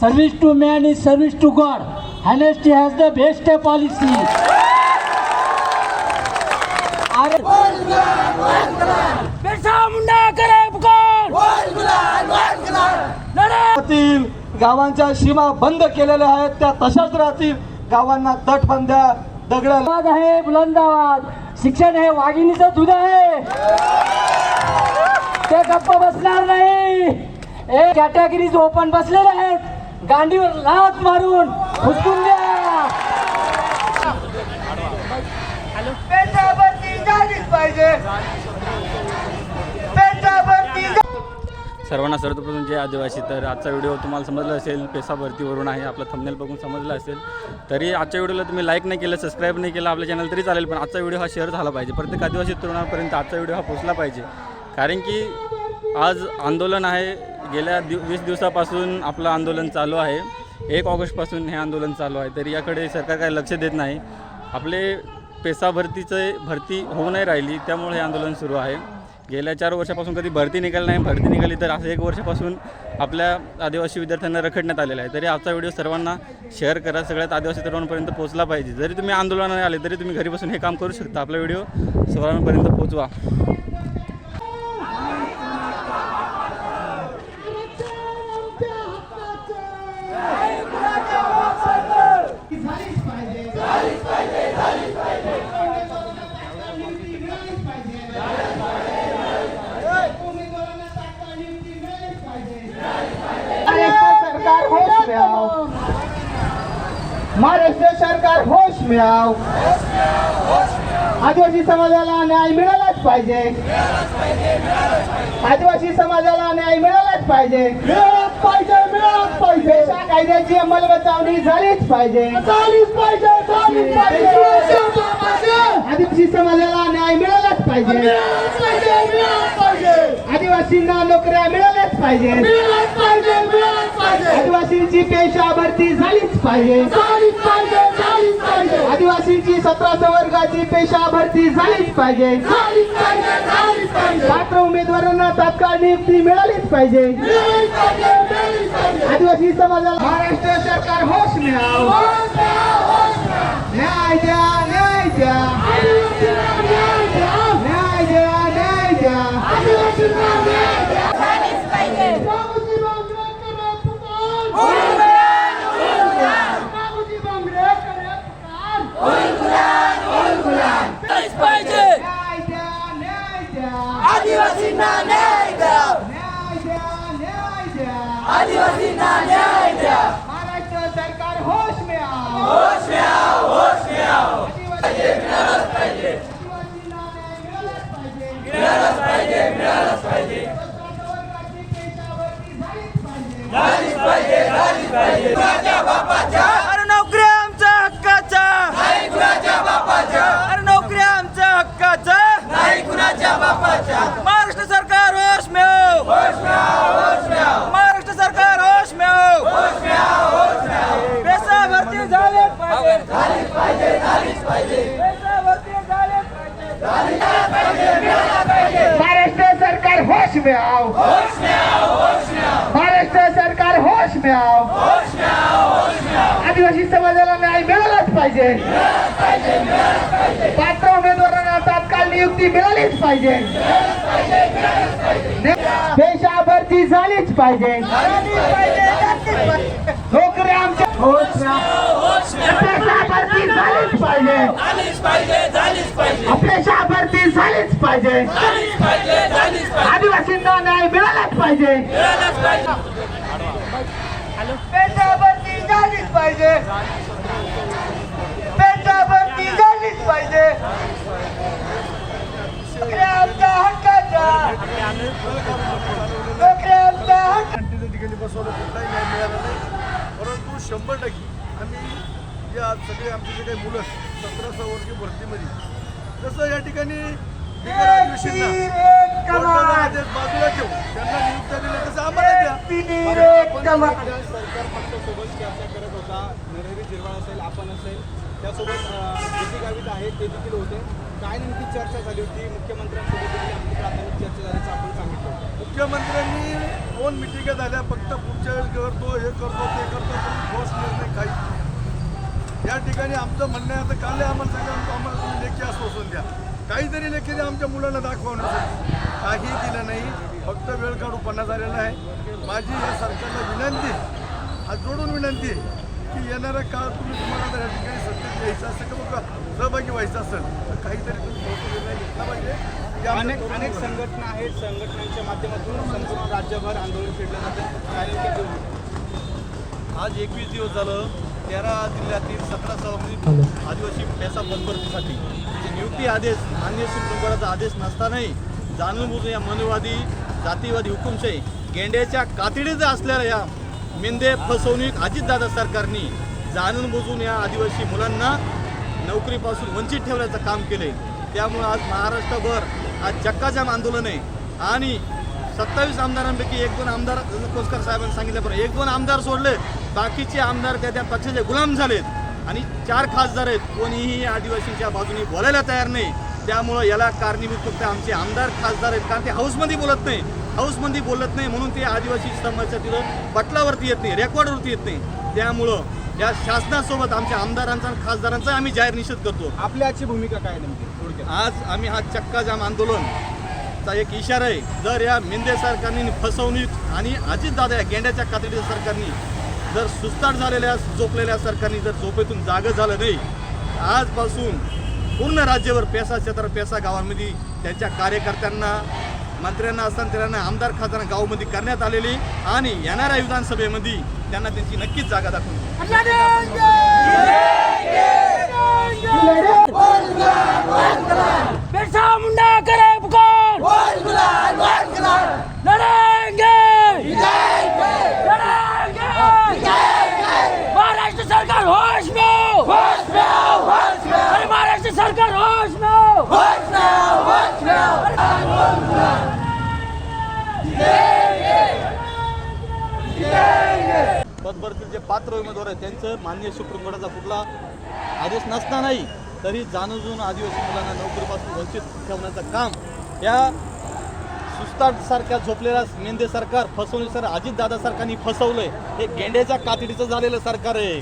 service to man is service to God. Honesty has the best policy. अरे बिरसा मुंडा करे पुकार लढा राहतील गावांच्या सीमा बंद केलेल्या आहेत. त्या तशाच राहतील. गावांना तटबंद्या दगड आहे बुलंद आवाज शिक्षण हे वाघिणीचं दूध आहे. ते गप्प बसणार नाही. हे कॅटेगरीज ओपन बसलेले आहेत. गांडीवर लात मारून हुसकून द्या. सर्वांना सर्वप्रथम जे आदिवासी. तर आजचा व्हिडिओ तुम्हाला समजला असेल पेसा भरतीवरून आहे आपला थंबनेल बघून समजलं असेल तरी आजच्या व्हिडिओला तुम्ही लाईक नाही केलं सबस्क्राईब नाही केलं आपल्या चॅनल तरी चालेल पण आजचा व्हिडिओ हा शेअर झाला पाहिजे. प्रत्येक आदिवासी तरुणापर्यंत आजचा व्हिडिओ हा पोचला पाहिजे. कारण की आज आंदोलन आहे. गेल्या दिव वीस दिवसापासून आपलं आंदोलन चालू आहे. एक ऑगस्टपासून हे आंदोलन चालू आहे. तरी याकडे सरकार काही लक्ष देत नाही. आपले पेसा भरतीचे भरती होऊ नाही राहिली त्यामुळे हे आंदोलन सुरू आहे. गेल्या चार वर्षापासून कधी भरती निघाली नाही भरती निघाली तर असं एक वर्षापासून आपल्या आदिवासी विद्यार्थ्यांना रखडण्यात आलेला आहे. तरी आजचा व्हिडिओ सर्वांना शेअर करा. सगळ्यात आदिवासी तरुणांपर्यंत पोहोचला पाहिजे. जरी तुम्ही आंदोलनाने आले तरी तुम्ही घरी बसून हे काम करू शकता. आपला व्हिडिओ सर्वांपर्यंत पोहोचवा. में आओ महाराष्ट्र सरकार होश में आओ आदिवासी समाजाला न्याय मिळालाच पाहिजे। आदिवासी समाजाला न्याय मिळालाच पाहिजे। मिळालाच पाहिजे मिळालाच पाहिजे. अशा कायद्याची अंमलबजावणी झालीच पाहिजे। झालीच पाहिजे झालीच पाहिजे. आदिवासी समाजाला न्याय मिळालाच पाहिजे। आदिवासींना नोकऱ्या मिळाल्याच पाहिजे आदिवासींची पेशा भरती झालीच पाहिजे. आदिवासींची सतरा वर्गाची पेशा भरती झालीच पाहिजे. पात्र उमेदवारांना तात्काळ नियुक्ती मिळालीच पाहिजे. आदिवासी समाजाला महाराष्ट्र सरकार होश में आओ न्याय द्या न्याय द्या न्याय द्या न्याय द्या झालीच पाहिजे न्याय द्या न्याय द्या आदिवासींना न्याय द्या न्याय द्या न्याय द्या आदिवासींना न्याय द्या महाराष्ट्र सरकार होश में आओ होश में आओ होश में आओ मिळालंच पाहिजे मिळालंच पाहिजे मिळालंच पाहिजे मिळालंच पाहिजे झालीच पाहिजे झालीच पाहिजे कुणाच्या बापाच्या अरे नोकरी आमच्या हक्काच्या नाही कुणाच्या बापाच्या अरे नोकरी आमच्या हक्काच्या नाही कुणाच्या बापाच्या महाराष्ट्र सरकार होश में हो होश में आओ होश में आओ महाराष्ट्र सरकार होश में हो होश में आओ होश में आओ पैसा भरती झाले पाहिजे झालीच पाहिजे झालीच पाहिजे पैसा भरती झाले पाहिजे महाराष्ट्र सरकार होश में आओ। होश में आओ होश में आओ महाराष्ट्र सरकार होश में आओ। होश में आओ होश में आओ आदिवासी समाजाला न्याय मिळालाच पाहिजे। पात्र उमेदवारांना तात्काळ नियुक्ती मिळालीच पाहिजे। पेशा भरती झालीच पाहिजे। नोकरी आमच्या भरती झालीच पाहिजे. पाहिजे पेशा भरती झालीच पाहिजे. आदिवासींना न्याय मिळालाच पाहिजे. पाहिजे. पेशा भरती झालीच पाहिजे. भरती पाहिजे. आमच्या हक्काच्या. बसवलं कुठलाही न्याय मिळाला नाही. परंतु शंभर टक्के आम्ही या सगळे आमचे जे काही मुलं सतरा वर्षी भरतीमध्ये जसं या ठिकाणी बाजूला ठेवू त्यांना नियुक्त दिल्या तसं आम्हाला द्या तीर एक कमाल सरकार चर्चा करत होता नरहरी झिरवाळ असेल आपण असेल त्यासोबत ज्योती गावित आहेत ते देखील होते काय नेमकी चर्चा झाली होती मुख्यमंत्र्यांसोबत देखील प्राथमिक चर्चा झाल्याचं आपण सांगितलं मुख्यमंत्र्यांनी दोन मिटिंगा झाल्या फक्त पुढच्या वेळी करतो हे करतो ते करतो पण ठोस निर्णय काही या ठिकाणी आमचं म्हणणं आहे आता काल आम्हाला सांगा आम्हाला तुम्ही लेखी आश्वासन द्या. काहीतरी लेखी आमच्या मुलांना दाखवण्यासाठी काही दिलं नाही. फक्त वेळ काढूपणा झालेला आहे. माझी या सरकारला विनंती हात जोडून विनंती आहे की येणारा काळ तुम्ही तुम्हाला जर या ठिकाणी सत्तेत यायचं असेल किंवा का सहभागी व्हायचं असेल तर काहीतरी तुम्ही निर्णय घेतला पाहिजे. अनेक अनेक संघटना आहेत. संघटनांच्या माध्यमातून संपूर्ण राज्यभर आंदोलन छेडलं जातं? आज एकवीस दिवस झालं. तेरा जिल्ह्यातील सतरा सभामध्ये आदिवासी पैसा बनभरतीसाठी जे नियुक्ती आदेश मान्य सुप्रीम कोर्टाचा आदेश नसतानाही जाणून बुजून या मनवादी जातीवादी हुकुमशाही गेंड्याच्या कातडीचं असलेल्या या मेंदे फसवणूक अजितदादा सरकारने जाणून बुजून या आदिवासी मुलांना नोकरीपासून वंचित ठेवण्याचं काम केले त्यामुळे आज महाराष्ट्रभर आज चक्काजाम आंदोलन आहे. आणि सत्तावीस आमदारांपैकी एक दोन आमदार कोसकर साहेबांनी सांगितल्याप्रमाणे एक दोन आमदार सोडले बाकीचे आमदार त्या त्या पक्षाचे गुलाम झालेत. आणि चार खासदार आहेत कोणीही आदिवासींच्या बाजूने बोलायला तयार नाही. त्यामुळं याला कारणीभूत फक्त आमचे आमदार खासदार आहेत कारण ते हाऊसमध्ये बोलत नाही. हाऊसमध्ये बोलत नाही म्हणून ते आदिवासी समस्या तिथं बटलावरती येत नाही रेकॉर्डवरती येत नाही. त्यामुळं या शासनासोबत आमच्या आमदारांचा आणि खासदारांचा आम्ही जाहीर निषेध करतो. आपली आजची भूमिका काय नेमकी? आज आम्ही हा चक्काजाम आंदोलन चा एक इशारा आहे. जर या मिंदे सरकारने फसवणूक आणि अजितदादा या गेंड्याच्या कातडीच्या सरकारने जर सुस्ताट झालेल्या झोपलेल्या सरकारने जर झोपेतून जागं झालं नाही आजपासून पूर्ण राज्यभर पेसा क्षेत्र पेसा गावांमध्ये त्यांच्या कार्यकर्त्यांना मंत्र्यांना असंत्र्यांना आमदार खासदार गावामध्ये करण्यात आलेली आणि येणाऱ्या विधानसभेमध्ये त्यांना त्यांची नक्कीच जागा दाखवली बिरसा मुंडा करे पुकार लड़ेंगे लड़ेंगे महाराष्ट्र सरकार होश में अरे महाराष्ट्र सरकार होश में पदभरतील जे पात्र उमेदवार आहेत त्यांचं मान्य सुप्रीम कोर्टाचा कुठला आदेश नसता नाही तरी जाणून आदिवासी मुलांना नोकरीपासून वंचित ठेवण्याचं काम या सुस्ताटसारख्या झोपलेल्या मेंदे सरकार फसवणूक सर अजितदादा सरकारने फसवलंय. हे गेंड्याच्या कातडीचं झालेलं सरकार आहे.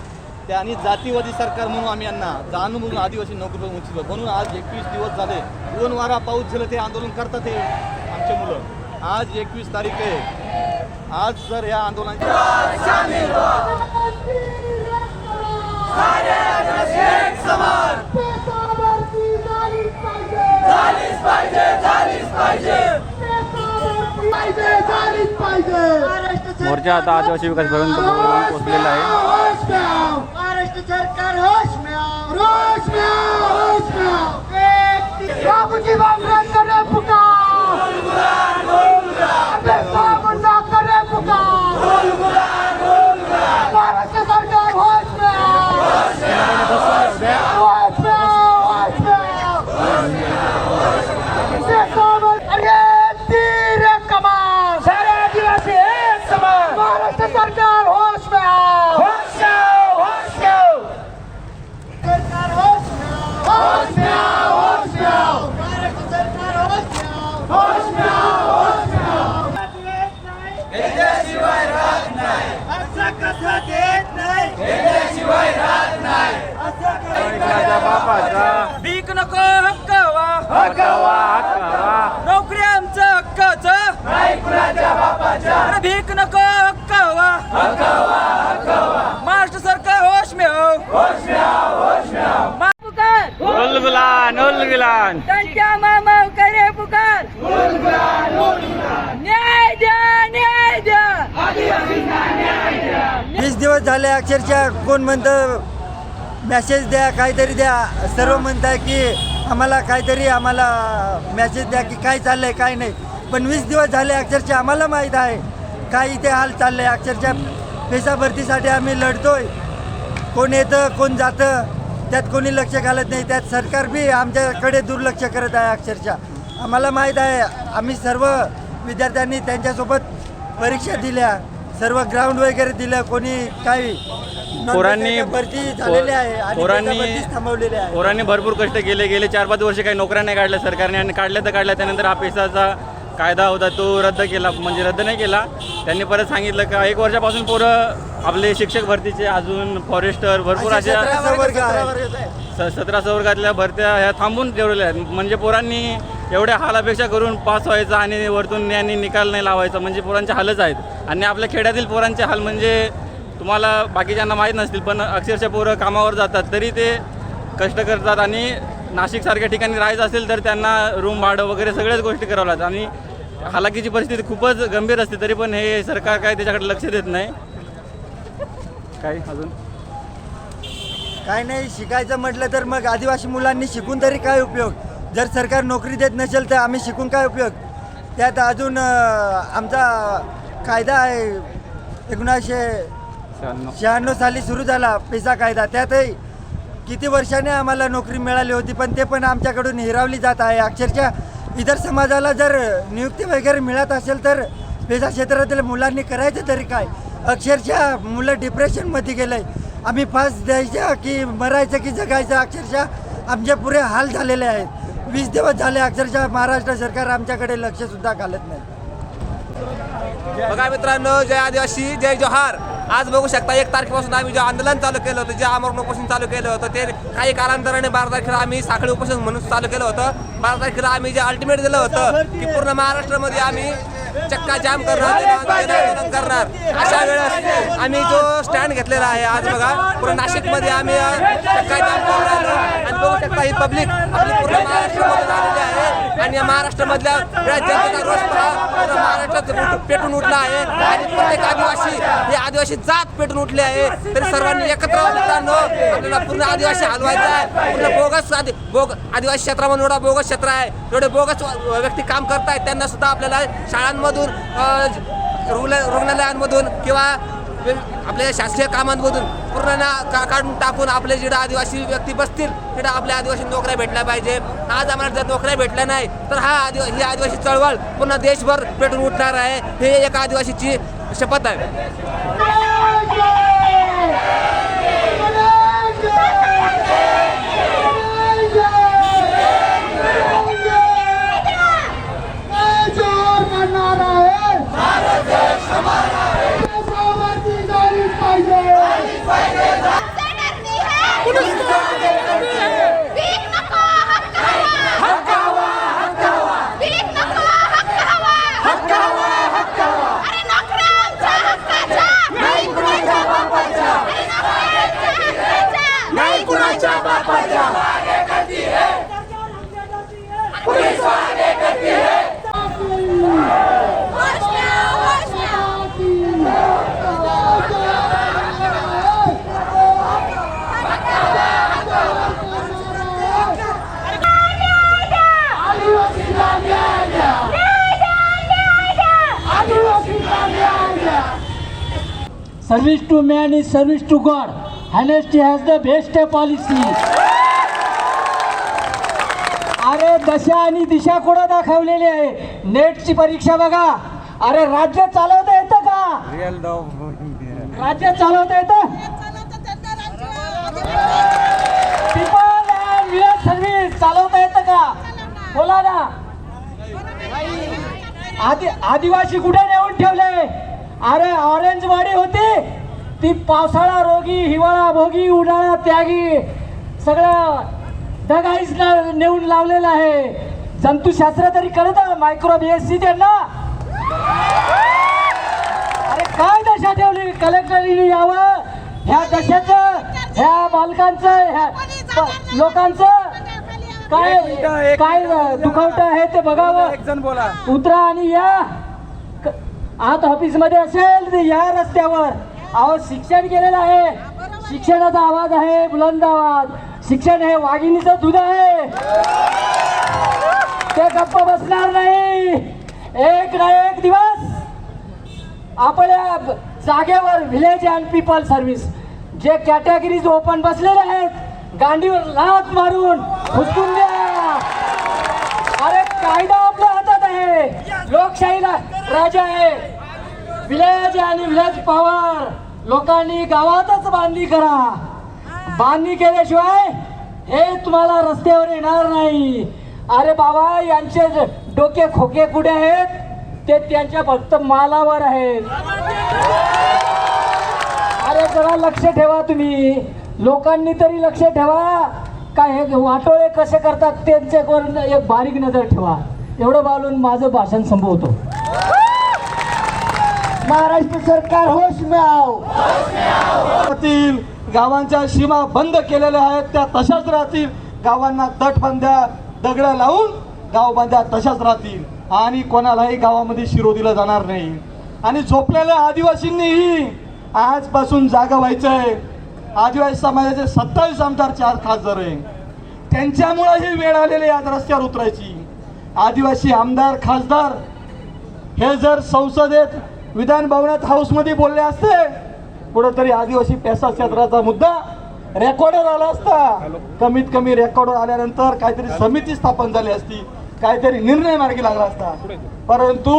ते आणि जातीवादी सरकार म्हणून आम्ही यांना जाणून म्हणून आदिवासी नोकरीपासून वंचित म्हणून आज एकवीस दिवस झाले. ऊन वारा पाऊस झालं ते आंदोलन करतात हे आमचे मुलं. आज एकवीस तारीख आहे. आज जर या आंदोलनाची मोर्चा आता आदिवासी विकास भवन पोहोचलेला आहे. महाराष्ट्र सरकार होश में आओ होश में आओ होश में आओ बाबूजी बाबरा करे पुकार बिरसा मुंडा करे पुकार महाराष्ट्र सरकार होश में आओ होश में आओ होश में आओ बिरसा मुंडा- अरे तीर कमान सारे आदिवासी एक समान महाराष्ट्र सरकार होश में आओ होश में आओ, होश में आओ। सरकार होश में आओ होश में आओ होश में आओ महाराष्ट्र सरकार होश में आओ होश में आओ होश में आओ भीक नको हक्कावा नोकरी आमचं हक्काचं अरे भीक नको हक्कावा महाराष्ट्र सरकार होश में हो पुकार उलगुलान उलगुलान त्यांच्या मामा करे पुकार न्याय द्या न्याय द्या झाले अक्षरशः कोण म्हणतं मॅसेज द्या काहीतरी द्या. सर्व म्हणताय की आम्हाला काहीतरी आम्हाला मॅसेज द्या की काय चाललंय काय नाही. पण वीस दिवस झाले अक्षरशः आम्हाला माहीत आहे काय इथे हाल चाललंय. अक्षरशः पेशा भरतीसाठी आम्ही लढतोय. कोण येतं कोण जातं त्यात कोणी लक्ष घालत नाही. त्यात सरकार बी आमच्याकडे दुर्लक्ष करत आहे अक्षरशः. आम्हाला माहीत आहे आम्ही सर्व विद्यार्थ्यांनी त्यांच्यासोबत परीक्षा दिल्या. सर्व ग्राउंड वगैरे दिलं कोणी काही पोरांनी भरती झालेली आहे पोरांनी थांबवलेली आहे. पोरांनी भरपूर कष्ट केले गेले चार पाच वर्ष काही नोकऱ्या नाही काढल्या सरकारने आणि काढल्या तर काढल्या त्यानंतर हा पेसाचा कायदा होता तो रद्द केला म्हणजे रद्द नाही केला. त्यांनी परत सांगितलं का एक वर्षापासून पोरं आपले शिक्षक भरतीचे अजून फॉरेस्टर भरपूर असे अशा सतरा वर्ग आहे. स सतरा वर्गातल्या भरत्या ह्या थांबून ठेवलेल्या आहेत. म्हणजे पोरांनी एवढ्या हालापेक्षा करून पास व्हायचा आणि वरतून यांनी निकाल नाही लावायचा. म्हणजे पोरांचे हालच आहेत. आणि आपल्या खेड्यातील पोरांचे हाल म्हणजे तुम्हाला बाकीच्यांना माहीत नसतील पण अक्षरशः पोरं कामावर जातात तरी ते कष्ट करतात आणि नाशिकसारख्या ठिकाणी राहायचं असेल तर त्यांना रूम भाडं वगैरे सगळ्याच गोष्टी करावं लागतात. आणि हालाकीची परिस्थिती खूपच गंभीर असते तरी पण हे सरकार काय त्याच्याकडे लक्ष देत नाही. काही अजून? काय नाही शिकायचं म्हटलं तर मग आदिवासी मुलांनी शिकून तरी काय उपयोग? जर सरकार नोकरी देत नसेल तर आम्ही शिकून काय उपयोग? त्यात अजून आमचा कायदा आहे एकोणीसशे शहाण्णव. साली सुरू झाला पेसा कायदा. त्यातही किती वर्षाने आम्हाला नोकरी मिळाली होती पण ते पण आमच्याकडून हिरावली जात आहे. अक्षरशः इतर समाजाला जर नियुक्ती वगैरे मिळत असेल तर पेसा क्षेत्रातील मुलांनी करायचं तरी काय? अक्षरशः मुलं डिप्रेशनमध्ये गेलंय आम्ही फास द्यायचं की मरायचं की जगायचं अक्षरशः आमचे पुरे हाल झालेले आहेत. वीस दिवस झाले अक्षरशः महाराष्ट्र सरकार आमच्याकडे लक्षसुद्धा घालत नाही. बघा मित्रांनो जय आदिवासी जय जोहार. आज बघू शकता एक तारखेपासून आम्ही जे आंदोलन चालू केलं होतं जे आमरण उपोषण चालू केलं होतं ते काही कालांतराने बारा तारखेला आम्ही साखळी उपोषण म्हणून चालू केलं होतं. बारा तारखेला आम्ही जे अल्टिमेट दिलं होतं की पूर्ण महाराष्ट्रामध्ये आम्ही चक्का जाम करणार करणार. अशा वेळेस आम्ही जो स्टँड घेतलेला आहे आज बघा पूर्ण नाशिकमध्ये आम्ही चक्का जाम करून राहिलो. आणि बघू शकता ही पब्लिक आपली पूर्ण महाराष्ट्रामध्ये आहे. आणि या महाराष्ट्रामधल्या राज्याचा रोष पहा महाराष्ट्रात पेटून उठला आहे. आणि प्रत्येक आदिवासी हे आदिवासी जात पेटून उठले आहे. तरी सर्वांनी एकत्र मित्रांनो आपल्याला पूर्ण आदिवासी हलवायचा आहे. पूर्ण बोगस आदि बोग आदिवासी क्षेत्रामध्ये एवढा बोगस क्षेत्र आहे. एवढे बोगस व्यक्ती काम करतायत. त्यांना सुद्धा आपल्याला शाळांमधून रुग्ण रुग्णालयांमधून किंवा आपल्या शासकीय कामांमधून पूर्ण ना का काढून टाकून आपले जिकडे आदिवासी व्यक्ती बसतील तिथं आपल्या आदिवासी नोकऱ्या भेटल्या पाहिजे. आज आम्हाला जर नोकऱ्या भेटल्या नाही तर हा आदिवा ही आदिवासी चळवळ पुन्हा देशभर पेटून उठणार आहे. हे एका आदिवासीची शपथ आहे भीक नको हक्क हवा भीक नको हक्क हवा अरे नोकऱ्या आमच्या हक्काच्या नाही कुणाच्या बापाच्या अरे नोकऱ्या आमच्या हक्काच्या नाही कुणाच्या बापाच्या man is service to God honesty has the best policy अरे दशा आणि दिशा कुठं दाखवलेली आहे? नेटची परीक्षा बघा. अरे राज्य चालवता येतं का? राज्य चालवता येतं? पीपल अँड विलेज सर्व्हिस चालवता येतं का? बोला ना. आदि आदिवासी कुठे नेऊन ठेवले अरे ऑरेंज वाडी होती. ती पावसाळा रोगी हिवाळा भोगी उन्हाळा त्यागी. सगळं ढगाईच नेऊन लावलेलं आहे. जंतुशास्त्र तरी कळतं मायक्रो बी एस सी त्यांना अरे काय दशा ठेवली कलेक्टरनी यावं? ह्या दशाचं ह्या बालकांचं ह्या लोकांचं? काय काय दुखवट आहे ते बघावं. उतरा आणि या. आत ऑफिसमध्ये असेल या रस्त्यावर. अहो शिक्षण केलेलं आहे. शिक्षणाचा आवाज आहे बुलंद आवाज. शिक्षण हे वाघिणीचं दूध आहे. ते गप्प बसणार नाही. एक ना एक दिवस आपल्या जागेवर व्हिलेज अँड पीपल सर्व्हिस जे कॅटेगरीज ओपन बसलेले आहेत गांडीवर लात मारून हुसकून द्या अरे कायदा आपल्या हातात आहे. लोकशाहीला राजा आहे. विलेज आणि विलेज पॉवर लोकांनी गावातच बांधणी करा. बांधणी केल्याशिवाय हे तुम्हाला रस्त्यावर येणार नाही. अरे बाबा यांचे डोके खोके कुठे आहेत? ते त्यांच्या फक्त मालावर आहेत. अरे जरा लक्ष ठेवा तुम्ही. लोकांनी तरी लक्ष ठेवा. काय हे वाटोळे कसे करतात त्यांच्यावर एक बारीक नजर ठेवा. एवढं बोलून माझं भाषण संपवतो. महाराष्ट्र सरकार होश में आओ गावांच्या सीमा बंद केलेल्या आहेत त्या तशाच राहतील. गावांना तटबंद्या दगड्या लावून गावबंद्या तशाच राहतील. आणि कोणालाही गावामध्ये शिरो दिला जाणार नाही. आणि झोपलेल्या आदिवासींनीही आजपासून जागा व्हायचंय. आदिवासी समाजाचे सत्तावीस आमदार चार खासदार आहे त्यांच्यामुळे ही वेळ आलेली आज रस्त्यावर उतरायची. आदिवासी आमदार खासदार हे जर संसदेत विधान भवनात हाऊसमध्ये बोलले असते. कुठंतरी आदिवासी पेसा क्षेत्राचा मुद्दा रेकॉर्डर आला असता. कमीत कमी रेकॉर्डर आल्यानंतर काहीतरी समिती स्थापन झाली असती. काहीतरी निर्णय मार्गी लागला असता. परंतु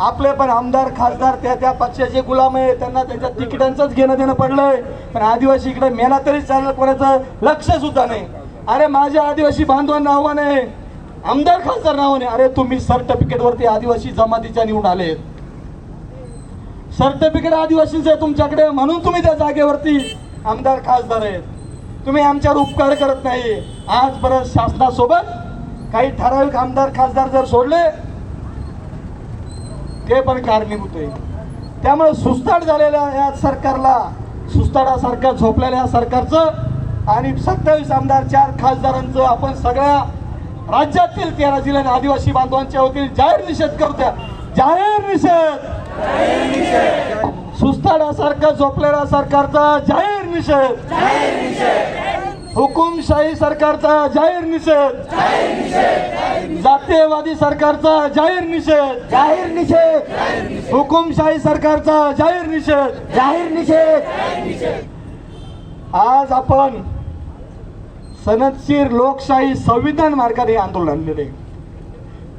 आपले पण आमदार खासदार त्या त्या पक्षाचे गुलाम आहे त्यांना त्यांच्या तिकिटांचंच घेणं देणं पडलंय. पण आदिवासी इकडे मेला तरी चालेल कोणाचं लक्ष सुद्धा नाही. अरे माझ्या आदिवासी बांधवांना आव्हान आहे. आमदार खासदार नावाने. अरे तुम्ही सर्टिफिकेट वरती आदिवासी जमातीच्या निवडून आलेत. सर्टिफिकेट आदिवासीच आहे तुमच्याकडे म्हणून तुम्ही त्या जागेवरती आमदार खासदार आहेत. तुम्ही आमच्यावर उपकार करत नाही. आज परत शासनासोबत काही ठराविक आमदार खासदार जर सोडले ते पण कारणीभूत आहे. त्यामुळे सुस्ताड झालेल्या या सरकारला सुस्ताडासारखं झोपलेल्या या सरकारचं आणि सत्तावीस आमदार चार खासदारांचं आपण सगळ्या राज्यातील तेरा जिल्ह्यात आदिवासी बांधवांच्या वतीने जाहीर निषेध करतोय. जाहीर निषेध! सुस्ताडासारखा झोपलेल्या सरकारचा जाहीर निषेध. हुकुमशाही सरकारचा जाहीर निषेध. जातीयवादी सरकारचा जाहीर निषेध. जाहीर निषेध. हुकुमशाही सरकारचा जाहीर निषेध. जाहीर निषेध. आज आपण सनदशीर लोकशाही संविधान मार्गाने हे आंदोलन आणलेले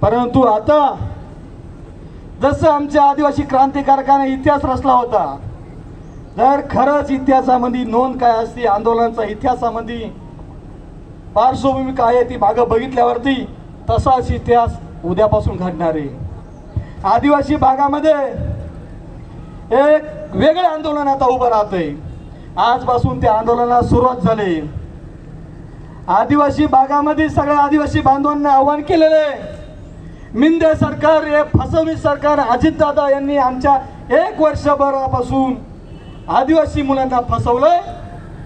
परंतु आता जसं आमच्या आदिवासी क्रांतिकारकाने इतिहास रचला होता जर खरंच इतिहासामध्ये नोंद काय असते आंदोलनाचा इतिहासामध्ये पार्श्वभूमी काय आहे ती मागं बघितल्यावरती तसाच इतिहास उद्यापासून घडणार आहे. आदिवासी भागामध्ये एक वेगळं आंदोलन आता उभं राहतंय. आजपासून त्या आंदोलनाला सुरुवात झाली. आदिवासी भागामध्ये सगळ्या आदिवासी बांधवांना आव्हान केलेलं आहे. मिंदे सरकार हे फसवणूक सरकार अजितदादा यांनी आमच्या एक वर्षभरापासून आदिवासी मुलांना फसवलंय.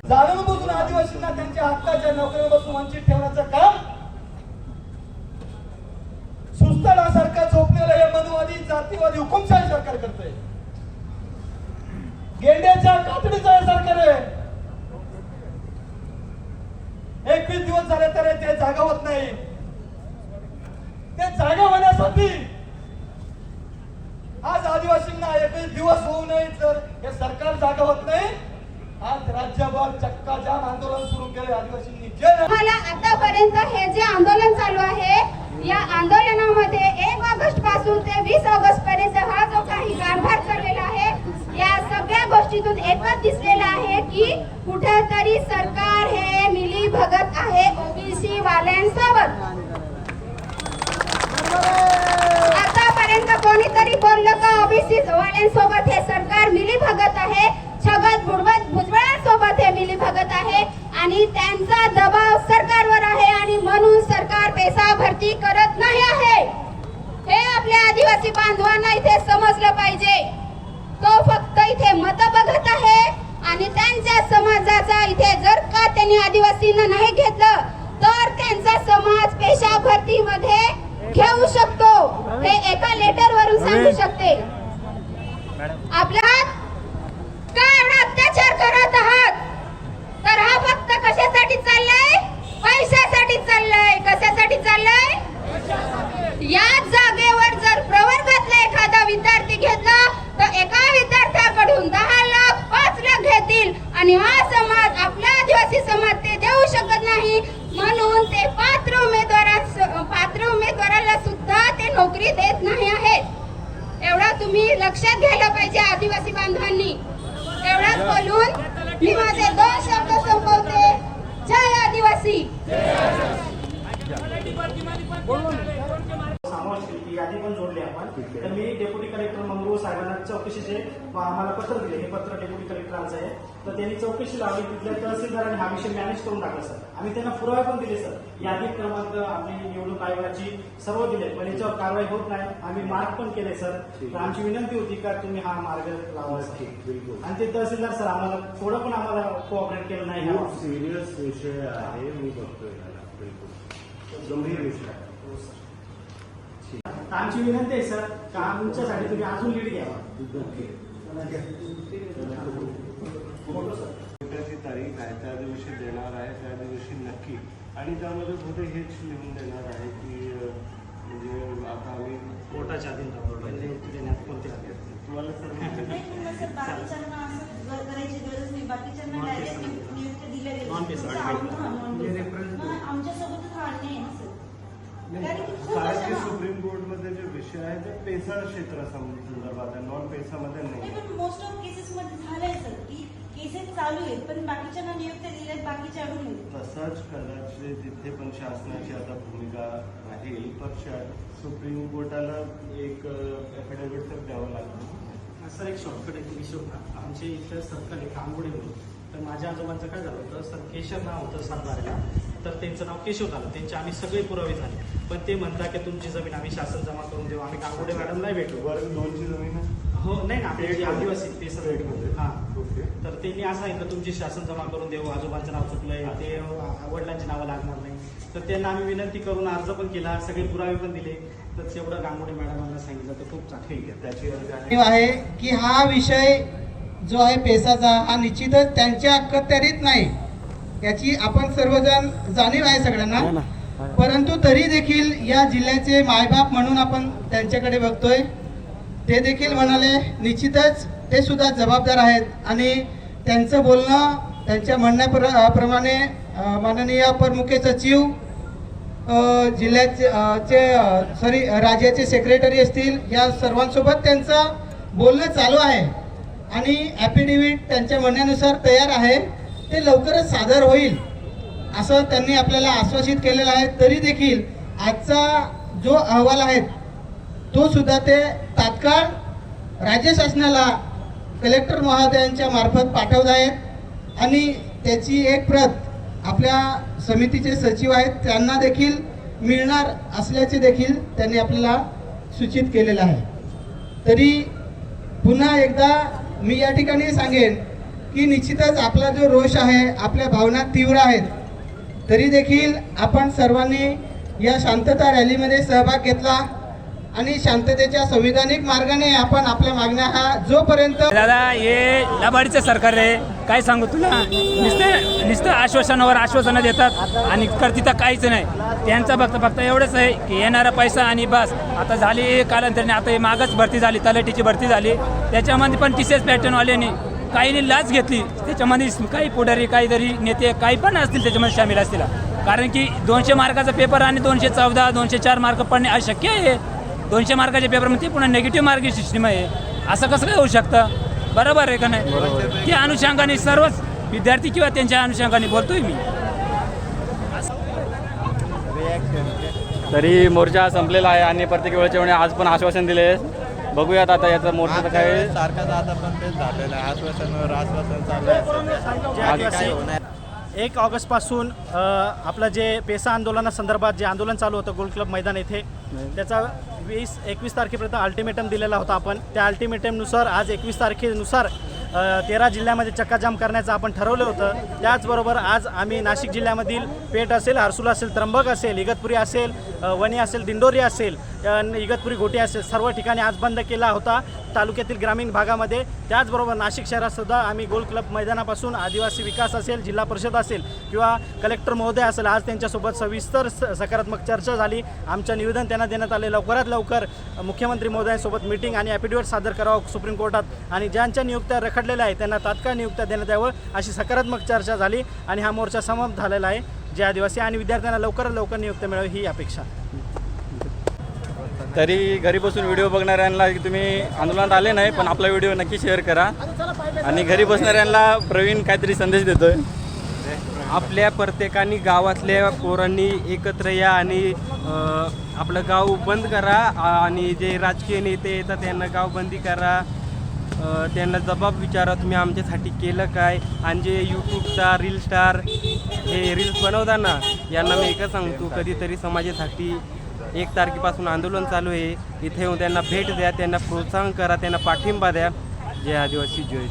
जाणून बुजून आदिवासींना त्यांच्या हक्काच्या नोकरीपासून वंचित ठेवण्याचं काम. सुस्ताडासारखा झोपलेलं हे मनुवादी जातीवादी हुकुमशाही सरकार करतंय. गेंड्याच्या कातडीचं हे सरकार आहे. एकवीस दिवस झाले तर ते जागावत नाही. ते जागा होण्यासाठी. आज आदिवासींना एकवीस दिवस होऊ नये तर हे सरकार जागा होत नाही आज राज्यभर चक्काजाम आंदोलन सुरू केले आदिवासींनी. जे मला आतापर्यंत हे जे आंदोलन चालू आहे या आंदोलनामध्ये एक ऑगस्टपासून ते वीस ऑगस्ट पर्यंत हा जो काही कारभार चाललेला आहे या सगळ्या गोष्टीतून एकच दिसलेला आहे की कुठेतरी सरकार हे मिली भगत आहे ओबीसी वाल्यांसोबत. आतापर्यंत कोणीतरी बोललं का? ओबीसी वाल्यांसोबत हे सरकार मिली भगत आहे. छगन भुजबळ भुजबळांसोबत हे मिली भगत आहे. आणि त्यांचा दबाव सरकारवर आहे आणि म्हणून सरकार पैसा भरती करत नाही आहे. हे आपल्या आदिवासी बांधवांना इथे समजलं पाहिजे तो फक्त इथे मत बघत आहे आणि त्यांच्या समाजाचा इथे जर का त्यांनी आदिवासींना नाही घेतलं तर त्यांचा समाज पेशा भरतीमध्ये घेऊ शकतो हे एका लेटर वरून सांगू शकते आपल्या का एवढा अत्याचार करत आहात तर हा फक्त कशासाठी चाललाय पैशासाठी चाललाय कशासाठी चाललाय याच जागेवर जर प्रवर्गातला एखादा विद्यार्थी घेतला तर एका विद्यार्थ्याकडून दहा लाख पाच लाख घेतील आणि हा समाज आपला आदिवासी समाज ते देऊ शकत नाही म्हणून ते पात्र उमेदवारा पात्र उमेदवाराला सुद्धा लक्षात घ्यायला पाहिजे आदिवासी बांधवांनी एवढंच बोलून मी माझे दोन शब्द संपवते. जय आदिवासी. समावेश यादी पण जोडली आपण. तर मी डेप्युटी कलेक्टर मंगरूळ साहेबांना चौकशीचे आम्हाला पत्र दिले हे पत्र डेप्युटी कलेक्टरांचं आहे. तर त्यांनी चौकशी लावली तिथल्या तहसीलदारांनी हा विषय मॅनेज करून टाकला सर. आम्ही त्यांना पुरावे पण दिले सर. यादी क्रमांक आपली निवडणूक आयोगाची सर्व दिले पण याच्यावर कारवाई होत नाही. आम्ही मार्क पण केले सर. तर आमची विनंती होती का तुम्ही हा मार्ग लावा. आणि ते तहसीलदार सर आम्हाला थोडं पण आम्हाला कोऑपरेट केलं नाही. सिरियस विषय आहे. मी बघतोय गंभीर विषय आहे. तर आमची विनंती आहे सर का आमच्यासाठी तुम्ही अजून लीड घ्यावा. त्याची तारीख आहे त्या दिवशी देणार आहे त्या दिवशी नक्की. आणि त्यामध्ये कुठे हेच लिहून देणार आहे की म्हणजे आता आम्ही कोर्टाच्या अधीन म्हणजे देण्यात कोणते. तुम्हाला सर्व आमच्यासोबतच हा अन्याय कारण की सुप्रीम कोर्टमध्ये जे विषय आहे ते पेसा क्षेत्र संदर्भात आहे नॉन पेसामध्ये नाही. नाही पण मोस्ट ऑफ केसेस मध्ये झालंय सर की केसेस चालू आहेत पण बाकीच्यांना नियुक्त दिल्यात बाकीचे अडून. तसाच कदाचित तिथे पण शासनाची आता भूमिका राहील पण शा- सुप्रीम कोर्टाला एक एफिडेव्हिट तर द्यावं लागतं सर एक शॉर्टकट एक विषय होता आमचे इथलं सर्कल एक आंबोडे म्हणून तर माझ्या आजोबांचं काय झालं होतं सर केशव नाव होतं सातबाऱ्याला तर त्यांचं नाव केशव झालं. त्यांचे आम्ही सगळे पुरावे झाले. पण ते म्हणता की तुमची जमीन आम्ही शासन जमा करून देऊ. आम्ही गांगुडे मॅडम नाही भेटलो. वर दोनची जमीन आहे? हो नाही ना आपले जे पेठमध्ये. आदिवासी ते पेठमध्ये. हां. ओके. तर त्यांनी असं सांगितलं तुमची शासन जमा करून देऊ आजोबांचं नाव चुकलंय ते वडिलांची नावं लागणार नाही. तर त्यांना आम्ही विनंती करून अर्ज पण केला सगळे पुरावे पण दिले. तर तेवढं गांगुडे मॅडमांना सांगितलं. ते खूप चांगलं. आहे आहे. आहे की हा विषय जो आहे पेसाचा हा निश्चितच त्यांच्या अखत्यारीत नाही. याची आपण सर्वजण जाणीव आहे सगळ्यांना. परंतु तरी देखील या जिल्ह्याचे मायबाप म्हणून आपण त्यांच्याकडे बघतोय. ते देखील म्हणाले निश्चितच ते सुद्धा जबाबदार आहेत. आणि त्यांचं बोलणं त्यांच्या म्हणण्याप्र प्रमाणे अ, माननीय अपर मुख्य सचिव जिल्ह्याचे सॉरी राज्याचे सेक्रेटरी असतील या सर्वांसोबत त्यांचं बोलणं चालू आहे. आणि ॲफिडेव्हिट त्यांच्या म्हणण्यानुसार तयार आहे. ते लवकरच सादर होईल असं त्यांनी आपल्याला आश्वासित केलेलं आहे. तरी देखील आजचा जो अहवाल आहे तो सुद्धा ते तात्काळ राज्य शासनाला कलेक्टर महोदयांच्या मार्फत पाठवत आहेत. आणि त्याची एक प्रत आपल्या समितीचे सचिव आहेत त्यांना देखील मिळणार असल्याचे देखील त्यांनी आपल्याला सूचित केलेलं आहे. तरी पुन्हा एकदा मी या ठिकाणी सांगेन की निश्चितच आपला जो रोष आहे आपल्या भावना तीव्र आहेत. तरी देखील आपण सर्वांनी या शांतता रॅलीमध्ये सहभाग घेतला आणि शांततेच्या संविधानिक मार्गाने आपण आपल्या मागण्या हा जोपर्यंत दादा हे लबाडीचं सरकार आहे. काय सांगू तुला? नुसतं नुसतं आश्वासनावर आश्वासनं देतात आणि करतिता काहीच नाही. त्यांचं फक्त फक्त एवढंच आहे की येणारा पैसा आणि बस. आता झाली कालांतराने आता हे मागच भरती झाली तलाठीची भरती झाली. त्याच्यामध्ये पण टी सी एस पॅटर्नवाल्याने काहींनी लाच घेतली त्याच्यामध्ये काही पुढारी काहीतरी नेते काही पण असतील त्याच्यामध्ये सामील असतील. कारण की दोनशे मार्काचा पेपर आणि दोनशे चौदा दोनशे चार मार्क पडणे अशक्य आहे. दोनशे मार्काच्या पेपरमध्ये पुन्हा निगेटिव्ह मार्किंग सिस्टीम आहे. असं कसं काय होऊ शकतं? बरोबर आहे का नाही? त्या अनुषंगाने सर्वच विद्यार्थी किंवा त्यांच्या अनुषंगाने बोलतोय मी. तरी मोर्चा संपलेला आहे. आणि प्रत्येक वेळेच्या वेळी आज पण आश्वासन दिले. बघूयात आता याचं मोर्चाचं काय सारखाच आता पण तेच झालेलं आहे. आश्वासनवर आश्वासन चालू आहे. जे आदिवासी एक ऑगस्टपासून अ, आपलं जे पेसा आंदोलनासंदर्भात जे आंदोलन चालू होतं गोल्ड क्लब मैदान येथे त्याचा वीस एकवीस तारखेपर्यंत अल्टिमेटम दिलेला होता आपण. त्या अल्टिमेटमनुसार आज एकवीस तारखेनुसार अ, तेरा जिल्ह्यामध्ये चक्काजाम करण्याचं आपण ठरवलं होतं. त्याचबरोबर आज आम्ही नाशिक जिल्ह्यामधील पेठ असेल हर्सुल असेल त्र्यंबक असेल इगतपुरी असेल अ, वणी असेल दिंडोरी असेल इगतपुरी घोटी असेल सर्व ठिकाणी आज बंद केला होता. तालुक्यातील ग्रामीण भागामध्ये. त्याचबरोबर नाशिक शहरातसुद्धा आम्ही गोल क्लब मैदानापासून आदिवासी विकास असेल जिल्हा परिषद असेल किंवा कलेक्टर महोदय असेल आज त्यांच्यासोबत सविस्तर सकारात्मक चर्चा झाली. आमचं निवेदन त्यांना देण्यात आले. लवकरात लवकर मुख्यमंत्री महोदयांसोबत मीटिंग आणि ॲफिडेविट सादर करावं सुप्रीम कोर्टात. आणि ज्यांच्या नियुक्त्या रखडलेल्या आहेत त्यांना तात्काळ नियुक्त्या देण्यात यावं अशी सकारात्मक चर्चा झाली आणि हा मोर्चा समाप्त झालेला आहे. जे आदिवासी. आणि विद्यार्थ्यांना लवकरात लवकर नियुक्त्या मिळावी ही अपेक्षा. तरी घरी बसून व्हिडिओ बघणाऱ्यांना तुम्ही आंदोलनात आले नाही पण आपला व्हिडिओ नक्की शेअर करा. आणि घरी बसणाऱ्यांना प्रवीण काहीतरी संदेश देतोय. आपल्या प्रत्येकाने गावातल्या पोरांनी एकत्र या आणि आपलं गाव बंद करा आणि जे राजकीय नेते येतात त्यांना गाव बंदी करा त्यांना जबाब विचारा तुम्ही आमच्यासाठी केलं काय? आणि जे यूट्यूब स्टार रील स्टार हे रील्स बनवताना यांना मी एकच सांगतो कधीतरी समाजासाठी एक तारखेपासून आंदोलन चालू आहे. इथे येऊन त्यांना भेट द्या त्यांना प्रोत्साहन करा त्यांना पाठिंबा द्या. जय आदिवासी जय